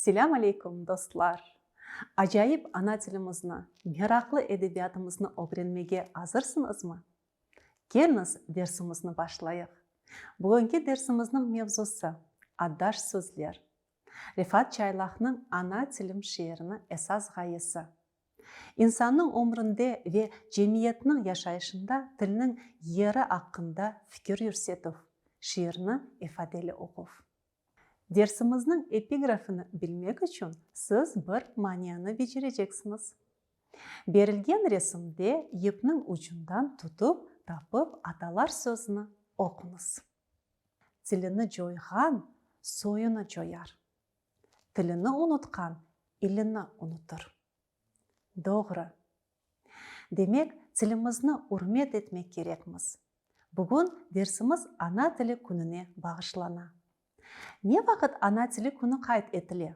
Selam алейкум достар. Ажайып ана тілімізні, мирақлы әдебиятымызны öğrenmege азырсыңыз ма? Келіңіз дерсімізні башлайық. Бүгінгі дерсіміздің мевзусы адаш сөзлер. Рифат Чайлахның ана тілім шиырыны esas ғайысы. İnsanның өмірінде ве жемиетнің яшайышында тілінің ері ақында fikir юрсетов шиырыны ifadeli оқув. Дерсіміздің эпиграфыны білмек үшін сіз бір манияны becireceksiniz. Берілген ресімде епнің ұшынан тұтып, тапып аталар сөзіні оқыңыз. Тіліні жойған сойыны жояр. Тіліні ұнытқан иліні ұнытыр. Doğru. Демек, тілімізні үрмет етмек керекміз. Бүгін дерсіміз ана тілі күніне бағышлана не вақыт ана тілі күні қайт етіле.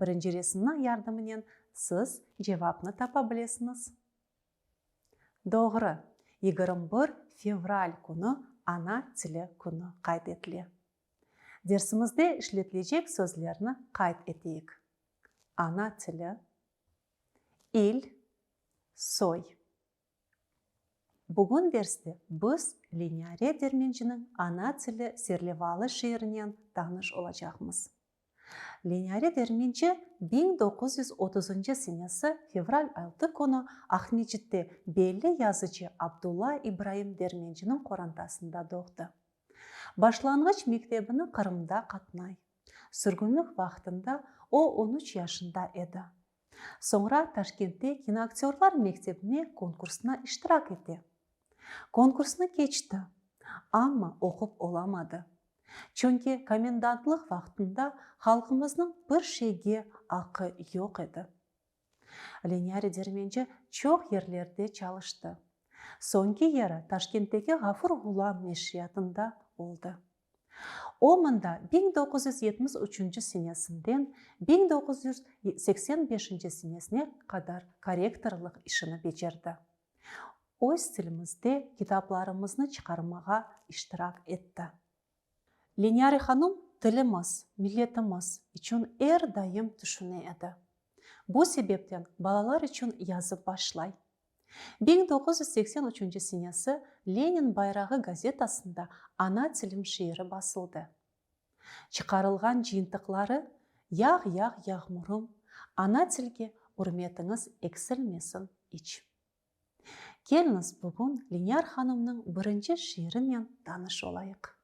Бірінші ресімнің ярдымымен сіз жауапны тапа білесіңіз. Doğru 21 февраль күні ана тілі күні қайт етіле. Дерсімізде ішілетілежек сөзлерні қайт етейік. Ана тілі ил сой. Бүгін дерсте біз линяре дерменжінің ана тілі серлевалы шиырінен таныш олачақмыз. Линяре дерменчі 1930 сенесі февраль 6 күні Ахмечітте белі язычы Абдулла Ибраим дерменчінің қорантасында доқты. Башланғыч мектебіні Қырымда қатнай. Сүргінлік вақтында о 13 яшында еді. Соңра Ташкентте киноактерлар мектебіне конкурсына иштирак етті конкурсны кечті амма оқып оламады чөнки комендантлық вақтында халқымыздың бір шеге ақы жоқ еді леняри дерменче чоқ ерлерде чалышты соңғы ері ташкенттегі ғафур ғулам мешриятында болды о мында 1973 сенесінден 1985 сенесіне қадар корректорлық ішіні бечерді өз тілімізде кітапларымызны шығармаға иштирак етті. Леняри ханым тіліміз миллетіміз үшін әр дайым еді бұл себептен балалар үшін язып башлай. 1983 сенесі ленин байрағы газетасында ана тілім шиыры басылды. Шығарылған жиынтықлары яғ яғ яғмұрым ана тілге үрметіңіз эксілмесін іч келіңіз бүгін линияр ханымның бірінші шиырымен таныш олайық.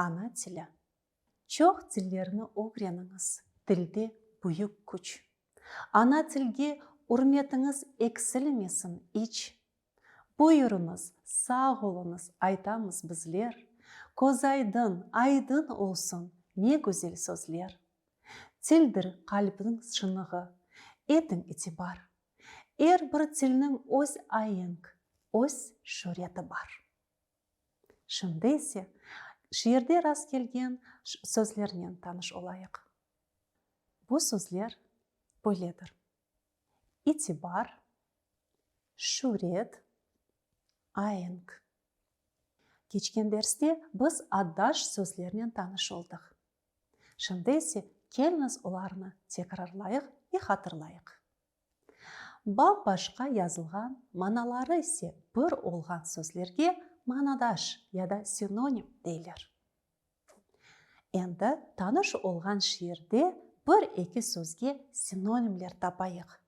Ана тілі. Чоқ тілдеріні o'rganыңыз тілде бұйық күч. Ана тілге үрметіңіз эксілмесін іч. Бұйырыңыз сау болыңыз айтамыз бізлер көз айдын олсын не гүзел сөзлер. Тілдір қалбінің шынығы етің бар. Әр бір тілінің өз айынг, өз шөреті бар. Шынды есе, шиырде рас келген сөзлерінен таныш олайық. Бұл сөзлер бөледір. Итибар, шурет, айынг. Кечкен дәрісте біз аддаш сөзлерінен таныш олдық. Шынды есе, келіңіз оларыны текрарлайық и хатырлайық бап башқа язылған маналары ise бір олған сөзлерге манадаш яда синоним дейлер. Енді таныш олған шиырде бір екі сөзге синонимлер тапайық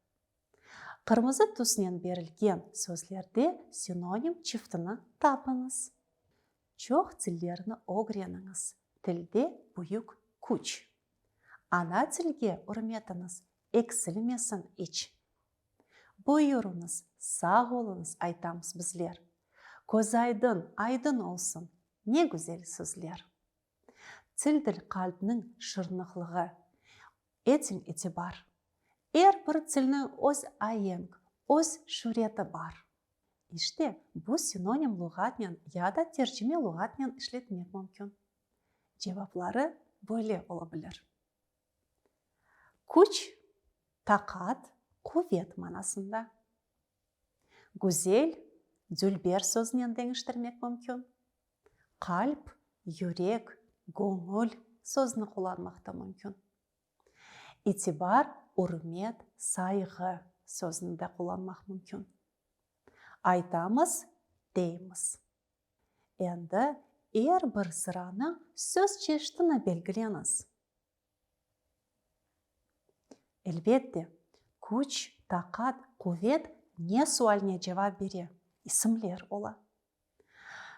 қырмызы түсінен берілген сөзлерде синоним чифтіні тапыңыз чоқ тілдеріні огреніңіз. Тілде бұйық күч ана тілге үрметіңіз эксілмесін іч. Бұйырыңыз сау болыңыз айтамыз бізлер көз айдын айдын олсын не гүзел сөзлер тілділ қалбінің шырнықлығы бар. әр бір тілінің өз айенг өз шуреті бар İşte bu синоним луғатмен яда терcüme луғатмен işletmek мүмкін. Cevapları böyle olabilir. Күч, тақат, кувет манасында гүзел дүлбер сөзінен деңіштірмек мүмкін қалп юрек көңіл сөзіні қолданмақ та мүмкін итибар урмет сайғы сөзін де қолданмақ мүмкін айтамыз дейміз. Енді әр бір сұраның сөз чештіні белгіленіз әлбетте күч тақат кувет не суаліне жауап бере. Исімлер ола.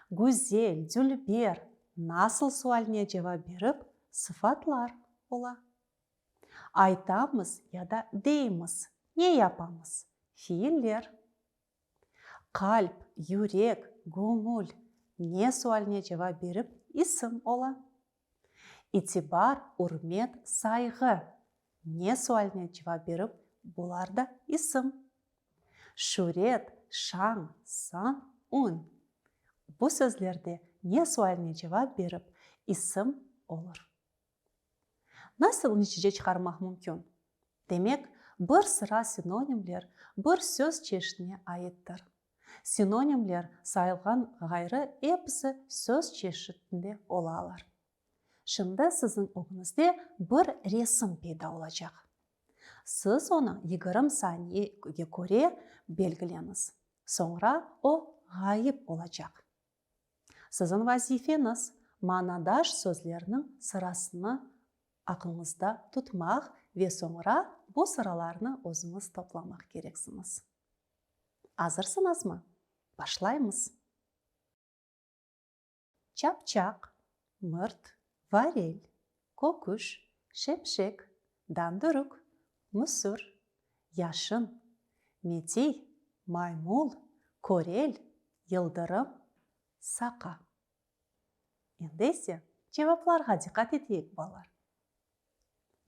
Гүзел дүлбер насыл суаліне жауап беріп sıfaтлар ола. Айтамыз яда дейміз не yapamыз фииллер қалп юрек көңіл не суаліне жауап беріп исім ола. Итибар урмет сайғы не суаліне жауап беріп бұлар да исім шурет шаң сан ун. Бұл сөздерде не суаліне жауап беріп исім olur насыл нәтиже шығармақ мүмкін. Демек бір sıra синонимлер бір сөз чешіне айыттыр. Синонимлер сайылған ғайры эпісі сөз чешітінде олалар. Шында сіздің оғыңызде бір ресім пайда olacak сіз оны егірім саниге көре белгіленіз. Соңра о ғайып olacak сіздің вазифеңіз манадаш сөздерінің сырасыны ақылыңызда тұтмақ ве соңыра бұл сыраларны өзіңіз топламақ керексіңіз. Азырсыңыз ма? Башлаймыз. Чапчак мырт варель кокуш шепшек дандырык мүсір яшын метей маймул корель йылдырым сақа ендеше жауапларға диққат етейік балалар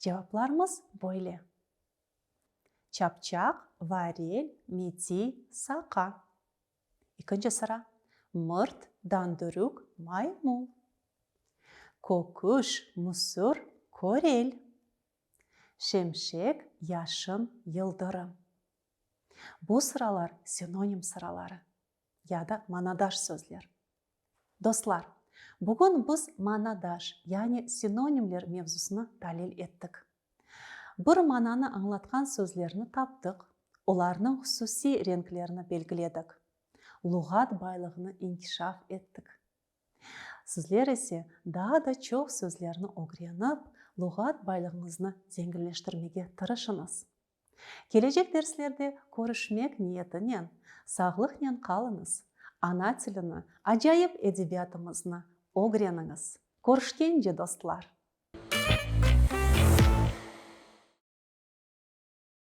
Cevaplarımız böyle. Çapçak, varil, miti, saka. İkinci sıra. Mırt, danduruk, maymul. Kokuş, musur, korel. Şemşek, yaşın, yıldırım. Bu sıralar синоним ya da manadaş sözler. Dostlar, Бүгін біз манадаш, яғни синонимлер мевзусыны дәлел еттік. Бір мананы аңлатқан сөзлеріні таптық, оларның хусуси ренклеріні белгіледік. Луғат байлығыны инкишаф еттік. Сізлер есе daha да чоқ сөзлеріні оғреніп, луғат байлығыңызны зеңгілештірмеге тырышыңыз. Кележек дерслерде көрішмек ниетінен, сағлықнен қалыңыз, ана тіліні, ажайып әдебиятымызны огреніңіз көрішкенде достылар